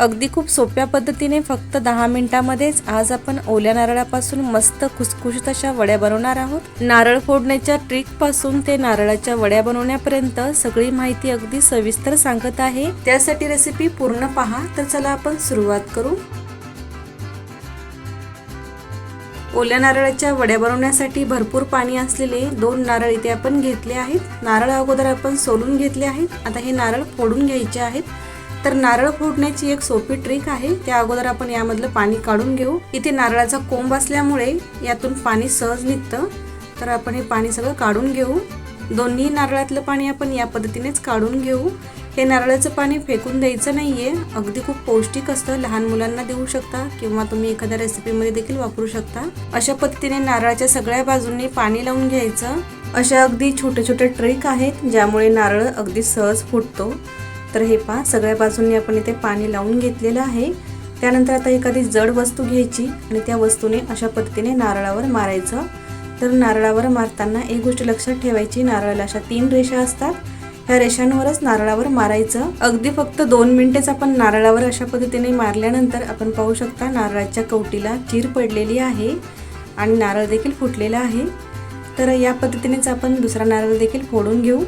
अगदी खूप सोप्या पद्धतीने फक्त दहा मिनिटामध्येच आज आपण ओल्या नारळापासून मस्त खुसखुशीत अशा वड्या बनवणार आहोत. नारळ फोडण्याच्या ट्रिकपासून ते नारळाच्या वड्या बनवण्यापर्यंत सगळी माहिती अगदी सविस्तर सांगत आहे. त्यासाठी रेसिपी पूर्ण पहा तर चला आपण सुरुवात करू. ओल्या नारळाच्या वड्या बनवण्यासाठी भरपूर पाणी असलेले दोन नारळ इथे आपण घेतले आहेत. नारळ अगोदर आपण सोलून घेतले आहेत. आता हे नारळ फोडून घ्यायचे आहेत. तर नारळ फोडण्याची एक सोपी ट्रिक आहे. त्या अगोदर आपण यामधलं पाणी काढून घेऊ. इथे नारळाचा कोंब असल्यामुळे यातून पाणी सहज निघतं. तर आपण हे पाणी सगळं काढून घेऊ. दोन्ही नारळातलं पाणी आपण या पद्धतीनेच काढून घेऊ. हे नारळाचं पाणी फेकून द्यायचं नाही आहे अगदी खूप पौष्टिक असतं. लहान मुलांना देऊ शकता किंवा तुम्ही एखाद्या रेसिपीमध्ये देखील वापरू शकता. अशा पद्धतीने नारळाच्या सगळ्या बाजूंनी पाणी लावून घ्यायचं. अशा अगदी छोटे छोटे ट्रिक आहेत ज्यामुळे नारळ अगदी सहज फुटतो. तर हे पहा सगळ्या बाजूंनी आपण इथे पाणी लावून घेतलेलं आहे. त्यानंतर आता एखादी जड वस्तू घ्यायची आणि त्या वस्तूने अशा पद्धतीने नारळावर मारायचं. तर नारळावर मारताना एक गोष्ट लक्षात ठेवायची नारळाला अशा तीन रेषा असतात. ह्या रेषांवरच नारळावर मारायचं. अगदी फक्त दोन मिनिटेच आपण नारळावर अशा पद्धतीने मारल्यानंतर आपण पाहू शकता नारळाच्या कवटीला चीर पडलेली आहे आणि नारळ देखील फुटलेला आहे. तर या पद्धतीनेच आपण दुसरा नारळ देखील फोडून घेऊ.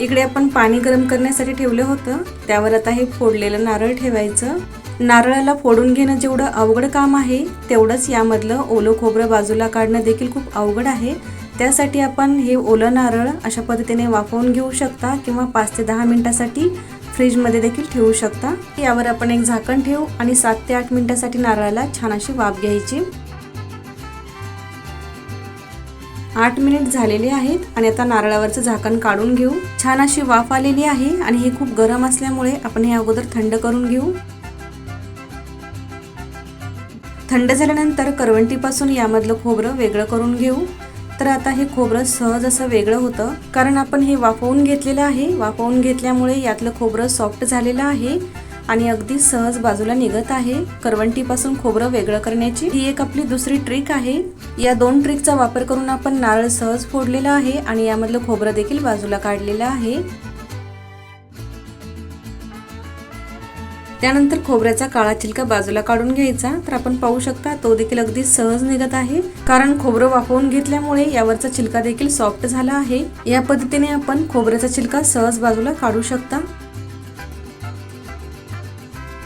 इकडे आपण पाणी गरम करण्यासाठी ठेवलं होतं. त्यावर आता हे फोडलेलं नारळ ठेवायचं. नारळाला फोडून घेणं जेवढं अवघड काम आहे तेवढंच यामधलं ओलं खोबरं बाजूला काढणं देखील खूप अवघड आहे. त्यासाठी आपण हे ओलं नारळ अशा पद्धतीने वाफवून घेऊ शकता किंवा पाच ते दहा मिनिटासाठी फ्रीजमध्ये देखील ठेवू शकता. यावर आपण एक झाकण ठेवू आणि सात ते आठ मिनिटासाठी नारळाला छान अशी वाफ घ्यायची. आठ मिनिट झालेले आहेत आणि आता नारळावरचं झाकण काढून घेऊ. छान अशी वाफ आलेली आहे आणि हे खूप गरम असल्यामुळे आपण हे अगोदर थंड करून घेऊ. थंड झाल्यानंतर करवंटीपासून यामधलं खोबरं वेगळं करून घेऊ. तर आता हे खोबरं सहज असं वेगळं होतं. कारण आपण हे वाफवून घेतलेलं आहे. वाफवून घेतल्यामुळे यातलं खोबरं सॉफ्ट झालेलं आहे. आणि अगदी सहज बाजूला निघत आहे. करवंटीपासून खोबरं वेगळं करण्याची ही एक आपली दुसरी ट्रिक आहे. या दोन ट्रिकचा वापर करून आपण नारळ सहज फोडलेला आहे आणि यामधलं खोबरं देखील बाजूला काढलेलं आहे. त्यानंतर खोबऱ्याचा काळा छिलका बाजूला काढून घ्यायचा. तर आपण पाहू शकता तो देखील अगदी सहज निघत आहे. कारण खोबरं वाफवून घेतल्यामुळे यावरचा छिलका देखील सॉफ्ट झाला आहे. या पद्धतीने आपण खोबऱ्याचा छिलका सहज बाजूला काढू शकता.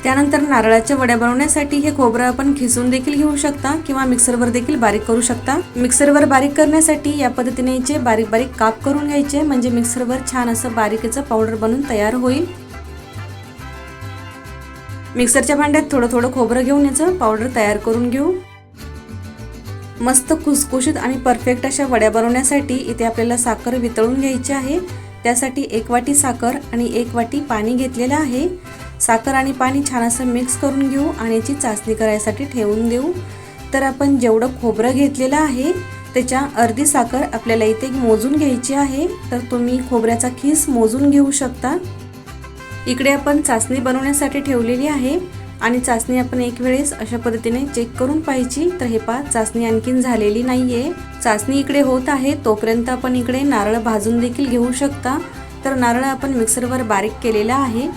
त्यानंतर नारळाच्या वड्या बनवण्यासाठी हे खोबरं आपण खिसून देखील घेऊ शकता किंवा मिक्सरवर देखील बारीक करू शकता. मिक्सरवर बारीक करण्यासाठी या पद्धतीने याचे बारीक बारीक काप करून घ्यायचे म्हणजे मिक्सरवर छान असं बारीकीचं पावडर बनून तयार होईल. मिक्सरच्या भांड्यात थोडं थोडं खोबरं घेऊन याचं पावडर तयार करून घेऊ. मस्त खुसखुशीत आणि परफेक्ट अशा वड्या बनवण्यासाठी इथे आपल्याला साखर वितळून घ्यायची आहे. त्यासाठी एक वाटी साखर आणि एक वाटी पाणी घेतलेलं आहे. साखर आणि पाणी छान असं मिक्स करून घेऊ आणि याची चाचणी करायसाठी ठेवून देऊ. तर आपण जेवढं खोबरं घेतलेलं आहे त्याच्या अर्धी साखर आपल्याला इथे मोजून घ्यायची आहे. तर तुम्ही खोबऱ्याचा खीस मोजून घेऊ शकता. इकडे आपण चाचणी बनवण्यासाठी ठेवलेली आहे आणि चाचणी आपण एक वेळेस अशा पद्धतीने चेक करून पाहिजे तर हे पहा चाचणी आणखीन झालेली नाही आहे चाचणी इकडे होत आहे तोपर्यंत आपण इकडे नारळ भाजून देखील घेऊ शकता. तर नारळ आपण मिक्सरवर बारीक केलेला आहे.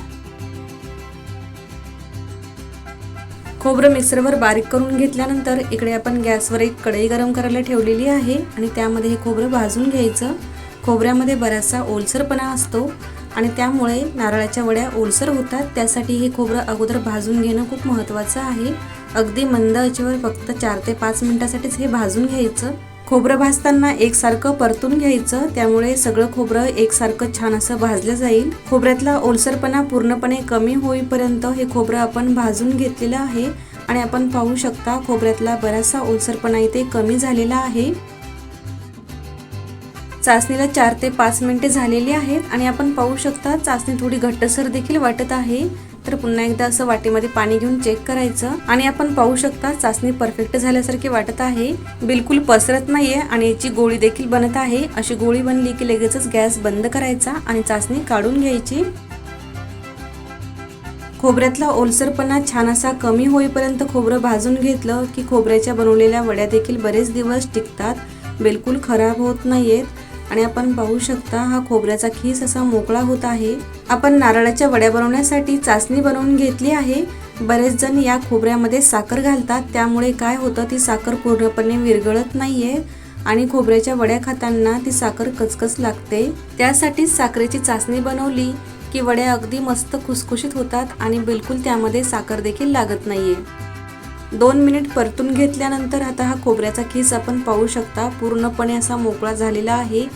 खोबरं मिक्सरवर बारीक करून घेतल्यानंतर इकडे आपण गॅसवर एक कढई गरम करायला ठेवलेली आहे आणि त्यामध्ये हे खोबरं भाजून घ्यायचं. खोबऱ्यामध्ये बराचसा ओलसरपणा असतो आणि त्यामुळे नारळाच्या वड्या ओलसर होतात. त्यासाठी हे खोबरं अगोदर भाजून घेणं खूप महत्त्वाचं आहे. अगदी मंद आचेवर फक्त चार ते पाच मिनिटासाठीच हे भाजून घ्यायचं. खोबरं भाजताना एकसारखं परतून घ्यायचं त्यामुळे सगळं खोबरं एकसारखं छान असं भाजलं जाईल. खोबऱ्यातला ओलसरपणा पूर्णपणे कमी होईपर्यंत हे खोबरं आपण भाजून घेतलेलं आहे. आणि आपण पाहू शकता खोबऱ्यातला बराचसा ओलसरपणा इथे कमी झालेला आहे. चाचणीला चार ते पाच मिनिटे झालेली आहेत आणि आपण पाहू शकता चाचणी थोडी घट्टसर देखील वाटत आहे. तर पुन्हा एकदा असं वाटीमध्ये पाणी घेऊन चेक करायचं. आणि आपण पाहू शकता चाचणी परफेक्ट झाल्यासारखी वाटत आहे. बिलकुल पसरत नाहीये आणि याची गोळी देखील बनत आहे. अशी गोळी बनली की लगेचच गॅस बंद करायचा आणि चाचणी काढून घ्यायची. खोबऱ्यातला ओलसरपणा छान असा कमी होईपर्यंत खोबरं भाजून घेतलं की खोबऱ्याच्या बनवलेल्या वड्या देखील बरेच दिवस टिकतात. बिलकुल खराब होत नाहीयेत. आणि आपण पाहू शकता हा खोबऱ्याचा खीस असा मोकळा होत आहे. आपण नारळाच्या वड्या बनवण्यासाठी चाचणी बनवून घेतली आहे. बरेच जण या खोबऱ्यामध्ये साखर घालतात. त्यामुळे काय होतं ती साखर पूर्णपणे विरघळत नाहीये आणि खोबऱ्याच्या वड्या खाताना ती साखर कचकच लागते. त्यासाठीच साखरेची चाचणी बनवली की वड्या अगदी मस्त खुसखुशीत होतात आणि बिलकुल त्यामध्ये साखर देखील लागत नाहीये. दोन मिनिट परतून घेतल्यानंतर आता हा खोबऱ्याचा खीस आपण पाहू शकता. पूर्णपणे असा मोकळा झालेला आहे.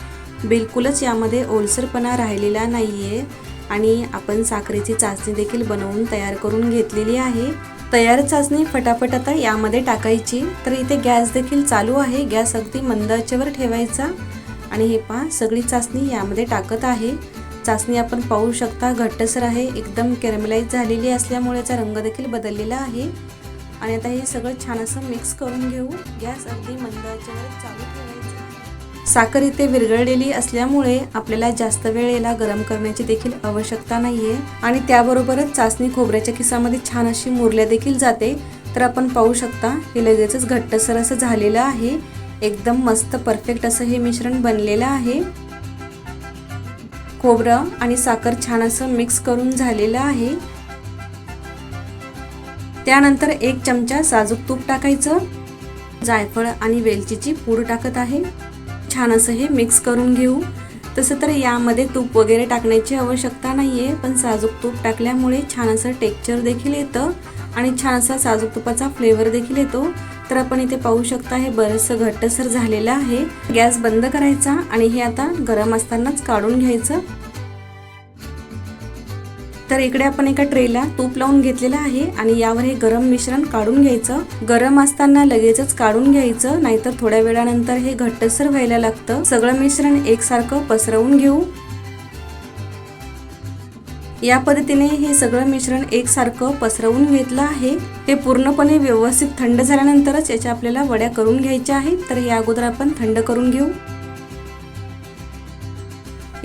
बिलकुलच यामध्ये ओलसरपणा राहिलेला नाही आहे आणि आपण साखरेची चाचणी देखील बनवून तयार करून घेतलेली आहे. तयार चाचणी फटाफट आता यामध्ये टाकायची. तर इथे गॅस देखील चालू आहे. गॅस अगदी मंदाच्यावर ठेवायचा. आणि हे पहा सगळी चाचणी यामध्ये टाकत आहे. चाचणी आपण पाहू शकता घट्टसर आहे. एकदम कॅरमलाइज झालेली असल्यामुळे याचा रंग देखील बदललेला आहे. आणि आता हे सगळं छान असं मिक्स करून घेऊ. गॅस अगदी मंदाच्यावर चालू ठेवायचं. साखर इथे विरघळलेली असल्यामुळे आपल्याला जास्त वेळ याला गरम करण्याची देखील आवश्यकता नाहीये. आणि त्याबरोबरच चाचणी खोबऱ्याच्या खिसामध्ये छान अशी मुरल्या देखील जाते. तर आपण पाहू शकता हे लगेचच घट्टसर असं झालेलं आहे. एकदम मस्त परफेक्ट असं हे मिश्रण बनलेलं आहे. खोबरं आणि साखर छान असं मिक्स करून झालेलं आहे. त्यानंतर एक चमचा साजूक तूप टाकायचं. जायफळ आणि वेलचीची पूड टाकत आहे. छान असं हे मिक्स करून घेऊ. तसं तर यामध्ये तूप वगैरे टाकण्याची आवश्यकता नाही आहे पण साजूक तूप टाकल्यामुळे छान असं टेक्स्चर देखील येतं आणि छान असा साजूक तुपाचा फ्लेवर देखील येतो. तर आपण इथे पाहू शकता हे बरंचसं घट्टसर झालेलं आहे. गॅस बंद करायचा आणि हे आता गरम असतानाच काढून घ्यायचं. तर इकडे आपण एका ट्रेला तूप लावून घेतलेलं आहे आणि यावर हे गरम मिश्रण काढून घ्यायचं. गरम असताना लगेचच काढून घ्यायचं नाहीतर थोड्या वेळानंतर हे घट्टसर व्हायला लागतं. सगळं मिश्रण एकसारखं पसरवून घेऊ. या पद्धतीने हे सगळं मिश्रण एकसारखं पसरवून घेतलं आहे. हे पूर्णपणे व्यवस्थित थंड झाल्यानंतरच याच्या आपल्याला वड्या करून घ्यायच्या आहेत. तर या अगोदर आपण थंड करून घेऊ.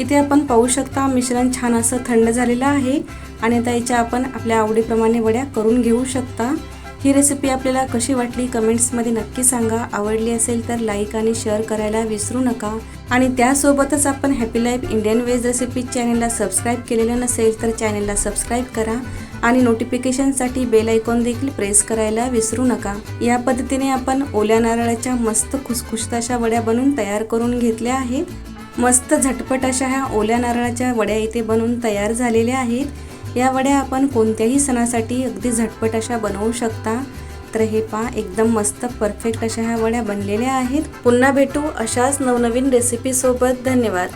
इथे आपण पाहू शकता मिश्रण छान असं थंड झालेलं आहे आणि आता याच्या आपण आपल्या आवडीप्रमाणे वड्या करून घेऊ शकता. ही रेसिपी आपल्याला कशी वाटली कमेंट्समध्ये नक्की सांगा. आवडली असेल तर लाईक आणि शेअर करायला विसरू नका. आणि त्यासोबतच आपण happy life Indian veg recipe चॅनेलला सबस्क्राईब केलेलं नसेल तर चॅनेलला सबस्क्राईब करा. आणि नोटिफिकेशनसाठी बेल आयकॉन देखील प्रेस करायला विसरू नका. या पद्धतीने आपण ओल्या नारळाच्या मस्त खुसखुशीत अशा वड्या बनवून तयार करून घेतल्या आहेत. मस्त झटपट अशा ह्या ओल्या नारळाच्या वड्या इथे बनवून तयार झालेल्या आहेत. या वड्या आपण कोणत्याही सणासाठी अगदी झटपट अशा बनवू शकता. तर हे पा एकदम मस्त परफेक्ट अशा ह्या वड्या बनलेल्या आहेत. पुन्हा भेटू अशाच नवनवीन रेसिपीसोबत धन्यवाद.